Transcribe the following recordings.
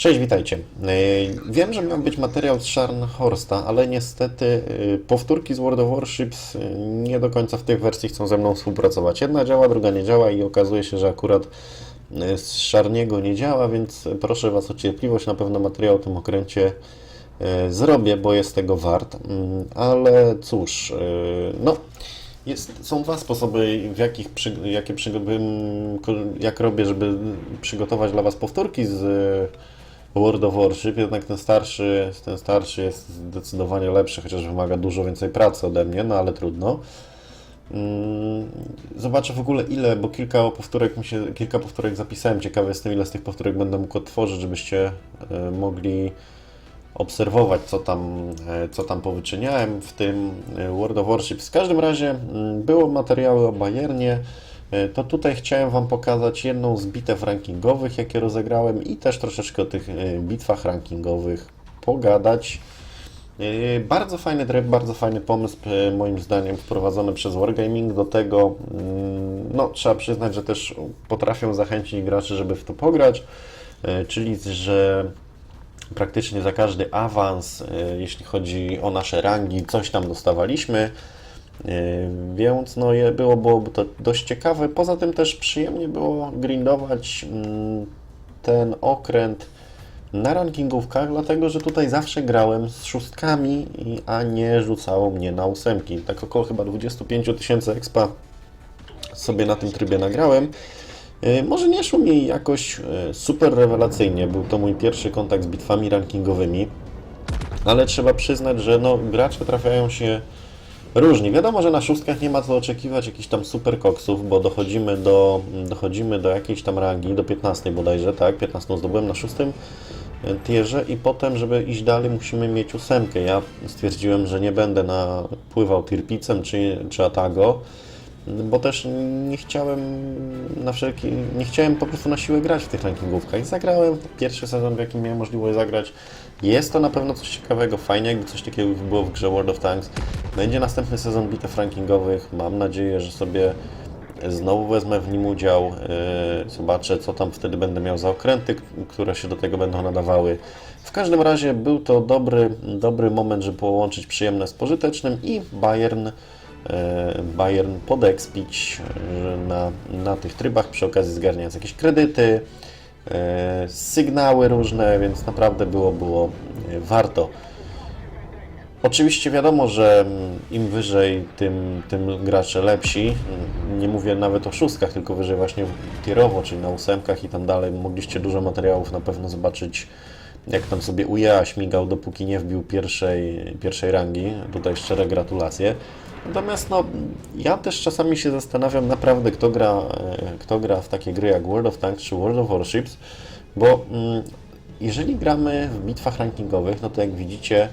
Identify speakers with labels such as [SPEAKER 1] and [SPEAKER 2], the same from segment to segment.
[SPEAKER 1] Cześć, witajcie. Yy, Wiem, że miał być materiał z Scharnhorsta, ale niestety yy, powtórki z World of Warships yy, nie do końca w tej wersji chcą ze mną współpracować. Jedna działa, druga nie działa i okazuje się, że akurat z Szarniego nie działa, więc proszę Was o cierpliwość. Na pewno materiał o tym okręcie zrobię, bo jest tego wart. Mm, Ale cóż, no... Jest, są dwa sposoby, w jakich przy, jakie przy, jak robię, żeby przygotować dla Was powtórki z e, World of Warship, jednak ten starszy, ten starszy jest zdecydowanie lepszy, chociaż wymaga dużo więcej pracy ode mnie, no ale trudno. Mm, Zobaczę w ogóle ile, bo kilka powtórek mi się, kilka powtórek zapisałem. Ciekawy jestem ile z tych powtórek będę mógł odtworzyć, żebyście e, mogli obserwować, co tam, e, co tam powyczyniałem w tym e, World of Warships. W każdym razie mm, było materiały o Bayernie, to tutaj chciałem Wam pokazać jedną z bitew rankingowych, jakie rozegrałem i też troszeczkę o tych e, bitwach rankingowych pogadać. E, Bardzo fajny tryb, bardzo fajny pomysł, e, moim zdaniem, wprowadzony przez Wargaming. Do tego, mm, no, trzeba przyznać, że też potrafią zachęcić graczy, żeby w to pograć, e, czyli że praktycznie za każdy awans, e, jeśli chodzi o nasze rangi, coś tam dostawaliśmy. E, Więc no, było, byłoby to dość ciekawe. Poza tym też przyjemnie było grindować mm, ten okręt na rankingówkach, dlatego że tutaj zawsze grałem z szóstkami, a nie rzucało mnie na ósemki. Tak około chyba 25 tysięcy expa sobie na tym trybie nagrałem. E, Może nie szło mi jakoś e, super rewelacyjnie, był to mój pierwszy kontakt z bitwami rankingowymi, ale trzeba przyznać, że no, gracze trafiają się różni. Wiadomo, że na szóstkach nie ma co oczekiwać jakichś tam super koksów, bo dochodzimy do, dochodzimy do jakiejś tam rangi, do 15 bodajże, tak, 15 zdobyłem na szóstym tierze i potem, żeby iść dalej, musimy mieć ósemkę. Ja stwierdziłem, że nie będę na, pływał Tirpicem czy, czy Atago, bo też nie chciałem na wszelki, nie chciałem po prostu na siłę grać w tych rankingówkach. I zagrałem pierwszy sezon, w jakim miałem możliwość zagrać. Jest to na pewno coś ciekawego, fajnie, jakby coś takiego było w grze World of Tanks. Będzie następny sezon bitew rankingowych. Mam nadzieję, że sobie znowu wezmę w nim udział. Yy, Zobaczę, co tam wtedy będę miał za okręty, które się do tego będą nadawały. W każdym razie był to dobry, dobry moment, żeby połączyć przyjemne z pożytecznym i Bayern Bayern podekspić e, na, na tych trybach, przy okazji zgarniając jakieś kredyty, e, sygnały różne, więc naprawdę było, było e, warto. Oczywiście wiadomo, że im wyżej, tym, tym gracze lepsi. Nie mówię nawet o szóstkach, tylko wyżej właśnie tierowo, czyli na ósemkach i tam dalej. Mogliście dużo materiałów na pewno zobaczyć, jak tam sobie UJA śmigał, dopóki nie wbił pierwszej, pierwszej rangi. Tutaj szczere gratulacje. Natomiast no, ja też czasami się zastanawiam naprawdę, kto gra, e, kto gra w takie gry jak World of Tanks czy World of Warships, bo mm, jeżeli gramy w bitwach rankingowych, no to jak widzicie,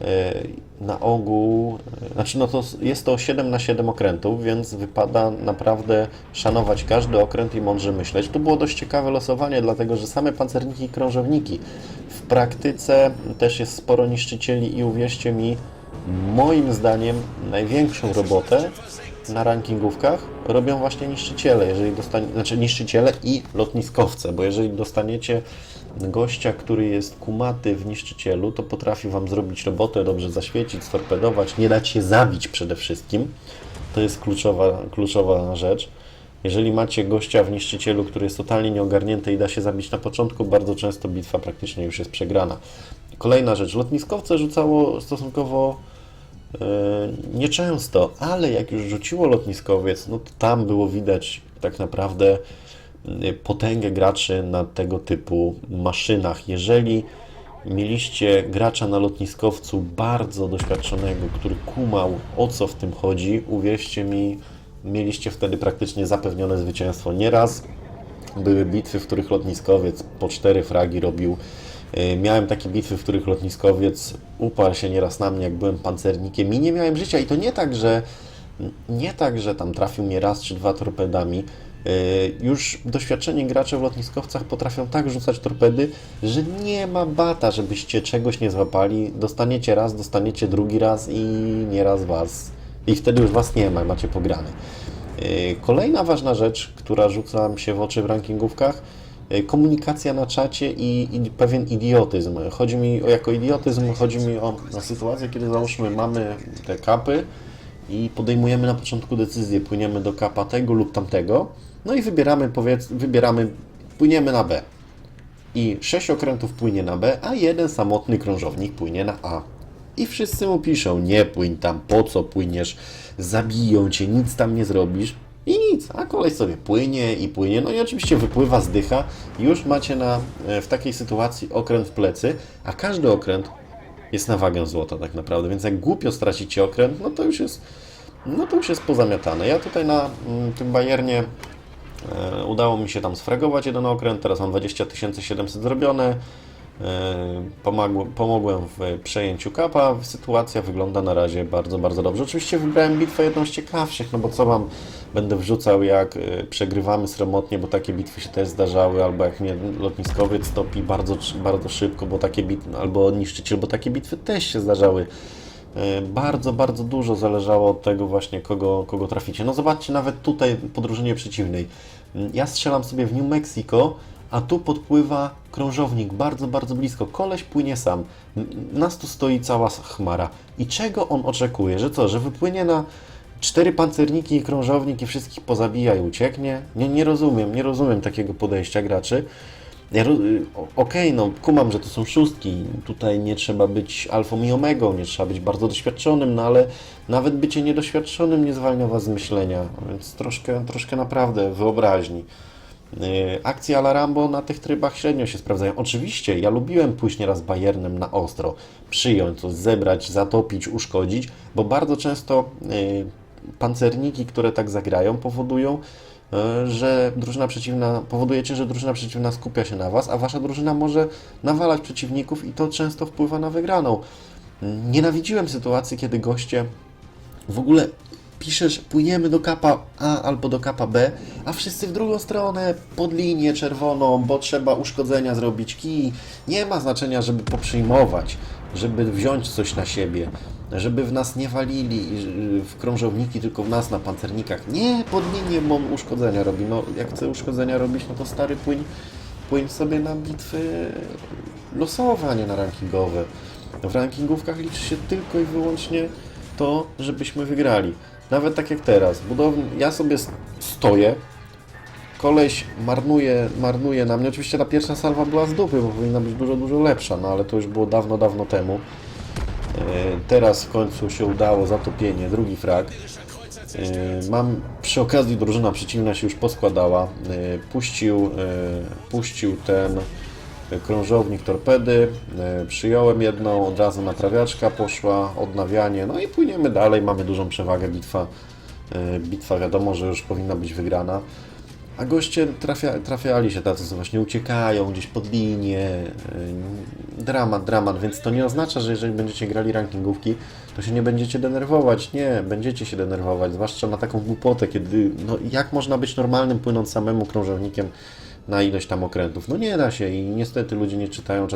[SPEAKER 1] e, na ogół, e, znaczy no to jest to 7 na 7 okrętów, więc wypada naprawdę szanować każdy okręt i mądrze myśleć. Tu było dość ciekawe losowanie, dlatego że same pancerniki i krążowniki. W praktyce też jest sporo niszczycieli i uwierzcie mi, moim zdaniem największą robotę na rankingówkach robią właśnie niszczyciele, jeżeli dostanie, znaczy niszczyciele i lotniskowce, bo jeżeli dostaniecie gościa, który jest kumaty w niszczycielu, to potrafi Wam zrobić robotę, dobrze zaświecić, storpedować, nie dać się zabić przede wszystkim. To jest kluczowa, kluczowa rzecz. Jeżeli macie gościa w niszczycielu, który jest totalnie nieogarnięty i da się zabić na początku, bardzo często bitwa praktycznie już jest przegrana. Kolejna rzecz, lotniskowce rzucało stosunkowo nieczęsto, ale jak już rzuciło lotniskowiec, no to tam było widać tak naprawdę e, potęgę graczy na tego typu maszynach. Jeżeli mieliście gracza na lotniskowcu bardzo doświadczonego, który kumał o co w tym chodzi, uwierzcie mi, mieliście wtedy praktycznie zapewnione zwycięstwo. Nieraz były bitwy, w których lotniskowiec po cztery fragi robił. Yy, Miałem takie bitwy, w których lotniskowiec uparł się nieraz na mnie, jak byłem pancernikiem i nie miałem życia. I to nie tak, że nie tak, że tam trafił mnie raz czy dwa torpedami. Yy, Już doświadczeni gracze w lotniskowcach potrafią tak rzucać torpedy, że nie ma bata, żebyście czegoś nie złapali. Dostaniecie raz, dostaniecie drugi raz i nieraz was. I wtedy już was nie ma, macie pograne. Yy, Kolejna ważna rzecz, która rzuca mi się w oczy w rankingówkach, komunikacja na czacie i, i pewien idiotyzm. Chodzi mi o jako idiotyzm, chodzi mi o na sytuację, kiedy załóżmy mamy te kapy i podejmujemy na początku decyzję, płyniemy do kapa tego lub tamtego, no i wybieramy, powiedz, wybieramy, płyniemy na B. I sześć okrętów płynie na B, a jeden samotny krążownik płynie na A. I wszyscy mu piszą, nie płyń tam, po co płyniesz, zabiją cię, nic tam nie zrobisz. I nic, a kolej sobie płynie i płynie, no i oczywiście wypływa, zdycha. Już macie na, e, w takiej sytuacji okręt w plecy, a każdy okręt jest na wagę złota tak naprawdę, więc jak głupio stracicie okręt, no to już jest, no to już jest pozamiatane. Ja tutaj na mm, tym Bayernie E, Udało mi się tam sfragować jeden okręt, teraz mam 20 700 zrobione. E, Pomagł, pomogłem w przejęciu kapa. Sytuacja wygląda na razie bardzo, bardzo dobrze. Oczywiście wybrałem bitwę jedną z ciekawszych, no bo co wam będę wrzucał, jak e, przegrywamy sromotnie, bo takie bitwy się też zdarzały, albo jak mnie lotniskowiec topi bardzo, bardzo szybko, bo takie bitwy, albo niszczyciel, bo takie bitwy też się zdarzały. E, Bardzo, bardzo dużo zależało od tego właśnie, kogo, kogo traficie. No zobaczcie, nawet tutaj po drużynie przeciwnej. Ja strzelam sobie w New Mexico, a tu podpływa krążownik bardzo, bardzo blisko. Koleś płynie sam. Nas tu stoi cała chmara. I czego on oczekuje? Że co, że wypłynie na cztery pancerniki i krążownik i wszystkich pozabija i ucieknie? Nie, nie rozumiem, nie rozumiem takiego podejścia graczy. Ja, Okej, no kumam, że to są szóstki. Tutaj nie trzeba być alfą i omegą, nie trzeba być bardzo doświadczonym, no ale nawet bycie niedoświadczonym nie zwalnia was z myślenia, więc troszkę, troszkę naprawdę wyobraźni. Y, Akcje ala Rambo na tych trybach średnio się sprawdzają. Oczywiście, ja lubiłem pójść nieraz Bayernem na ostro, przyjąć coś, zebrać, zatopić, uszkodzić, bo bardzo często y, pancerniki, które tak zagrają, powodują, y, że drużyna przeciwna, powodujecie, że drużyna przeciwna skupia się na Was, a Wasza drużyna może nawalać przeciwników i to często wpływa na wygraną. Nienawidziłem sytuacji, kiedy goście w ogóle piszesz, płyniemy do kapa A albo do kapa B, a wszyscy w drugą stronę, pod linię czerwoną, bo trzeba uszkodzenia zrobić kij. Nie ma znaczenia, żeby poprzyjmować, żeby wziąć coś na siebie, żeby w nas nie walili y, w krążowniki, tylko w nas na pancernikach. Nie, pod linię, on uszkodzenia robi. No, jak chce uszkodzenia robić, no to stary płyń, płyń sobie na bitwy losowe, a nie na rankingowe. W rankingówkach liczy się tylko i wyłącznie to, żebyśmy wygrali. Nawet tak jak teraz. Budowni... Ja sobie stoję, koleś marnuje, marnuje na mnie. Oczywiście ta pierwsza salwa była z dupy, bo powinna być dużo, dużo lepsza, no ale to już było dawno, dawno temu. E, Teraz w końcu się udało zatopienie, drugi frag. E, Mam przy okazji drużyna przeciwna się już poskładała. E, Puścił, puścił ten krążownik torpedy. E, Przyjąłem jedną, od razu naprawiaczka poszła, odnawianie. No i płyniemy dalej. Mamy dużą przewagę. Bitwa, e, bitwa wiadomo, że już powinna być wygrana. A goście trafia, trafiali się tacy, co właśnie uciekają gdzieś pod linię. Yy, Dramat, dramat, więc to nie oznacza, że jeżeli będziecie grali rankingówki, to się nie będziecie denerwować. Nie, będziecie się denerwować, zwłaszcza na taką głupotę, kiedy, no jak można być normalnym płynąc samemu krążownikiem na ilość tam okrętów? No nie da się i niestety ludzie nie czytają.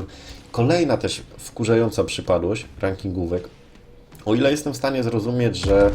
[SPEAKER 1] Kolejna też wkurzająca przypadłość rankingówek, o ile jestem w stanie zrozumieć, że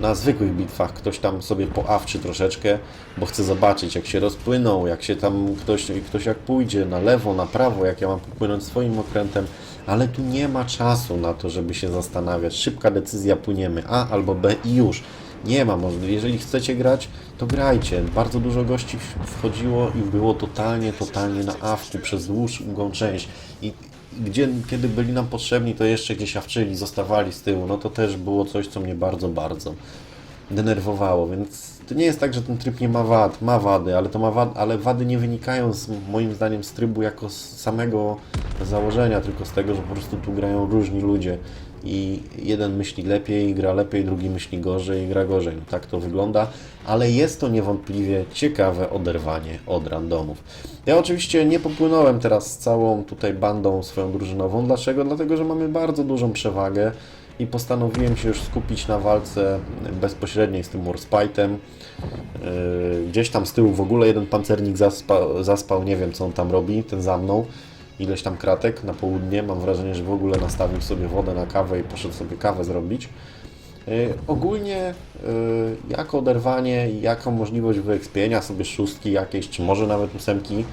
[SPEAKER 1] na zwykłych bitwach ktoś tam sobie poawczy troszeczkę, bo chce zobaczyć, jak się rozpłyną, jak się tam ktoś, ktoś jak pójdzie na lewo, na prawo, jak ja mam popłynąć swoim okrętem, ale tu nie ma czasu na to, żeby się zastanawiać. Szybka decyzja, płyniemy A albo B i już. Nie ma możliwości. Jeżeli chcecie grać, to grajcie. Bardzo dużo gości wchodziło i było totalnie, totalnie na awku przez długą część. I gdzie, kiedy byli nam potrzebni, to jeszcze gdzieś awczyli, zostawali z tyłu. No to też było coś, co mnie bardzo, bardzo denerwowało, więc to nie jest tak, że ten tryb nie ma wad, ma wady, ale to ma wad, ale wady nie wynikają z, moim zdaniem z trybu jako z samego założenia, tylko z tego, że po prostu tu grają różni ludzie i jeden myśli lepiej, gra lepiej, drugi myśli gorzej gra gorzej. No tak to wygląda, ale jest to niewątpliwie ciekawe oderwanie od randomów. Ja oczywiście nie popłynąłem teraz z całą tutaj bandą swoją drużynową. Dlaczego? Dlatego, że mamy bardzo dużą przewagę i postanowiłem się już skupić na walce bezpośredniej z tym Warspite'em. Yy, Gdzieś tam z tyłu w ogóle jeden pancernik zaspał, zaspał, nie wiem co on tam robi, ten za mną. Ileś tam kratek na południe. Mam wrażenie, że w ogóle nastawił sobie wodę na kawę i poszedł sobie kawę zrobić. Yy, ogólnie yy, jako oderwanie i jako możliwość wyekspienia sobie szóstki jakieś, czy może nawet ósemki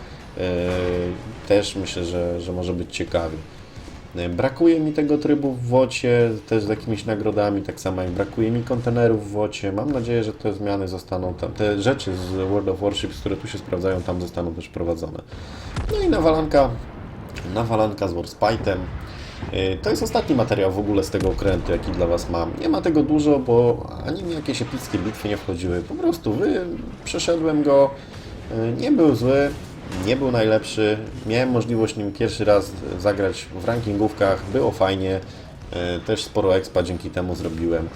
[SPEAKER 1] Też myślę, że, że może być ciekawy. Brakuje mi tego trybu w WOCie, też z jakimiś nagrodami, tak samo jak brakuje mi kontenerów w WOCie. Mam nadzieję, że te zmiany zostaną tam, te rzeczy z World of Warships, które tu się sprawdzają, tam zostaną też wprowadzone. No i nawalanka, nawalanka z Warspite'em. Yy, To jest ostatni materiał w ogóle z tego okrętu, jaki dla Was mam. Nie ma tego dużo, bo ani mi jakieś epickie bitwy nie wchodziły. Po prostu wy, przeszedłem go, yy, nie był zły, nie był najlepszy. Miałem możliwość nim pierwszy raz zagrać w rankingówkach, było fajnie. Yy, Też sporo expa dzięki temu zrobiłem.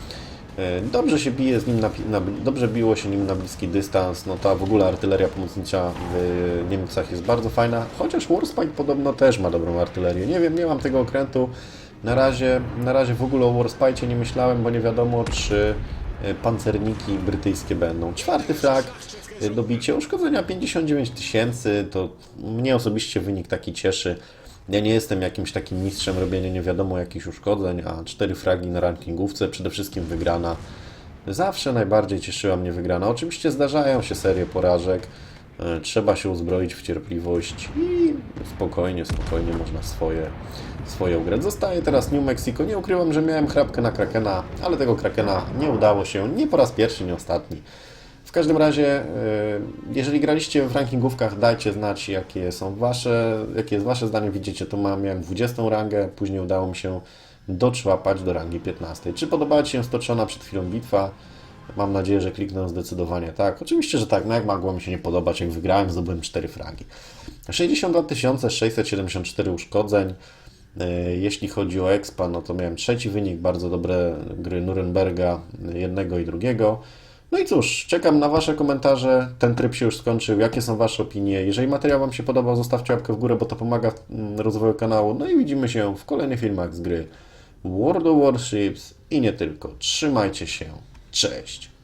[SPEAKER 1] Yy, Dobrze się bije z nim na, na, dobrze biło się nim na bliski dystans. No ta w ogóle artyleria pomocnicza w Niemcach jest bardzo fajna, chociaż Warspite podobno też ma dobrą artylerię. Nie wiem, nie mam tego okrętu. Na razie, na razie w ogóle o Warspite nie myślałem, bo nie wiadomo czy e, pancerniki brytyjskie będą. Czwarty flag, e, dobicie uszkodzenia 59 tysięcy, to mnie osobiście wynik taki cieszy. Ja nie jestem jakimś takim mistrzem robienia nie wiadomo jakichś uszkodzeń, a cztery fragi na rankingówce, przede wszystkim wygrana. Zawsze najbardziej cieszyła mnie wygrana. Oczywiście zdarzają się serie porażek, e, trzeba się uzbroić w cierpliwość i spokojnie, spokojnie można swoje, swoje ugrać. Zostaje teraz New Mexico. Nie ukrywam, że miałem chrapkę na Krakena, ale tego Krakena nie udało się, nie po raz pierwszy, nie ostatni. Każdym razie, e, jeżeli graliście w rankingówkach, dajcie znać, jakie są wasze, jakie jest wasze zdanie. Widzicie, tu mam, miałem 20 rangę, później udało mi się doczłapać do rangi 15. Czy podobała Ci się stoczona przed chwilą bitwa? Mam nadzieję, że kliknę zdecydowanie tak. Oczywiście, że tak. No jak mogło mi się nie podobać, jak wygrałem, zdobyłem 4 fragi. 62 674 uszkodzeń. E, Jeśli chodzi o expa, no to miałem trzeci wynik, bardzo dobre gry Nuremberga, jednego i drugiego. No i cóż, czekam na Wasze komentarze. Ten tryb się już skończył. Jakie są Wasze opinie? Jeżeli materiał Wam się podobał, zostawcie łapkę w górę, bo to pomaga w mm, rozwoju kanału. No i widzimy się w kolejnych filmach z gry World of Warships i nie tylko. Trzymajcie się. Cześć!